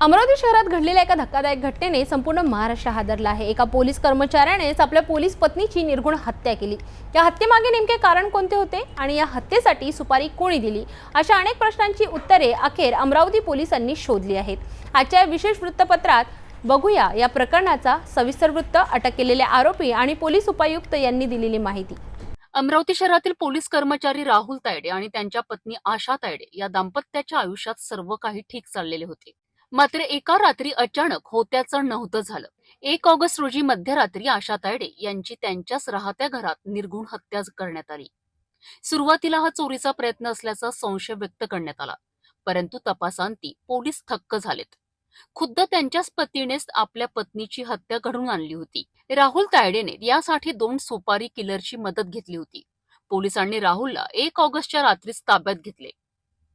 अमरावती शहरात घडलेल्या एका धक्कादायक घटनेने संपूर्ण महाराष्ट्र हादरला आहे. एका पोलीस कर्मचाऱ्यानेच आपल्या पोलीस पत्नीची निर्गुण हत्या केली. या हत्येमागे नेमके कारण कोणते होते आणि या हत्येसाठी सुपारी कोणी दिली? अशा अनेक प्रश्नांची उत्तरे अखेर अमरावती पोलिसांनी शोधली आहेत. आजच्या विशेष वृत्तपत्रात बघूया या प्रकरणाचा सविस्तर वृत्त अटक केलेले आरोपी आणि पोलीस उपायुक्त यांनी दिलेली माहिती. अमरावती शहरातील पोलीस कर्मचारी राहुल तायडे आणि त्यांच्या पत्नी आशा तायडे या दाम्पत्याच्या आयुष्यात सर्व काही ठीक चाललेले होते. मात्र एका रात्री अचानक होत्याचं नव्हतं झालं. एक ऑगस्ट रोजी मध्यरात्री आशा तायडे यांची त्यांच्याच राहत्या घरात निर्गुण हत्या करण्यात आली. सुरुवातीला हा चोरीचा प्रयत्न असल्याचा संशय व्यक्त करण्यात आला परंतु तपासांती पोलीस थक्क झालेत. खुद्द त्यांच्याच पतीनेच आपल्या पत्नीची हत्या घडून आणली होती. राहुल तायडेने यासाठी दोन सुपारी किलरची मदत घेतली होती. पोलिसांनी राहुलला एक ऑगस्टच्या रात्रीच ताब्यात घेतले.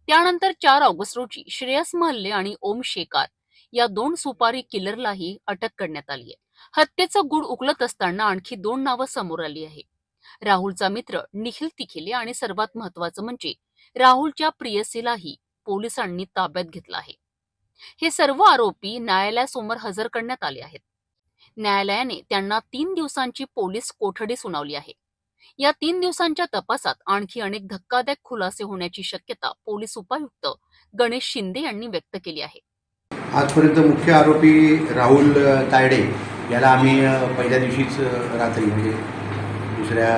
त्यानंतर चार ऑगस्ट रोजी श्रेयस महल्ले आणि ओम शेकार या दोन सुपारी किलरलाही अटक करण्यात आली आहे. हत्येचं गुड उकलत असताना आणखी दोन नावं समोर आली आहे राहुलचा मित्र निखिल तिखिले आणि सर्वात महत्वाचं म्हणजे राहुलच्या प्रियसीलाही पोलिसांनी ताब्यात घेतलं आहे. हे सर्व आरोपी न्यायालयासमोर हजर करण्यात आले आहेत. न्यायालयाने त्यांना तीन दिवसांची पोलीस कोठडी सुनावली आहे. या तीन दिवसांच्या तपासात आणखी अनेक धक्कादायक खुलासे होण्याची शक्यता पोलीस उपायुक्त गणेश शिंदे यांनी व्यक्त केली आहे. आजपर्यंत मुख्य आरोपी राहुल तायडे याला आम्ही पहिल्या दिवशीच रात्री म्हणजे दुसऱ्या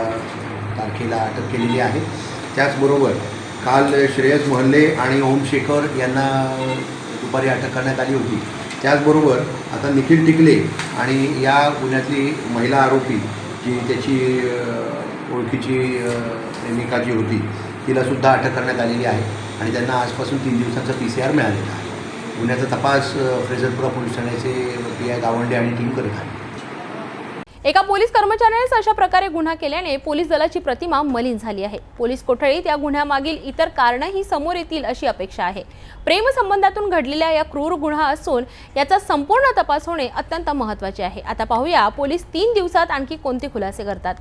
तारखेला अटक केलेली आहे. त्याचबरोबर काल श्रेयस मोहल्ले आणि ओम शेखर यांना दुपारी अटक करण्यात आली होती. त्याचबरोबर आता निखिल टिकले आणि या गुन्ह्यातली महिला आरोपी जी त्याची ओळखीची प्रेमिका जी होती. तिलासुद्धा अटक करण्यात आलेली आहे आणि त्यांना आजपासून तीन दिवसांचा पी सी आर मिळालेला आहे. गुन्ह्याचा तपास फ्रेझरपुरा पोलीस ठाण्याचे पी आय गावंडे आणि टीम करत आहे. एका पोलीस कर्मचाऱ्यानेच अशा प्रकारे गुन्हा केल्याने पोलीस दलाची प्रतिमा मलिन झाली आहे. पोलीस कोठडीत या गुन्ह्यामागील इतर कारणंही समोर येतील अशी अपेक्षा आहे. प्रेमसंबंधातून घडलेल्या या क्रूर गुन्हा असून याचा संपूर्ण तपास होणे अत्यंत महत्त्वाचे आहे. आता पाहूया पोलीस तीन दिवसात आणखी कोणते खुलासे करतात.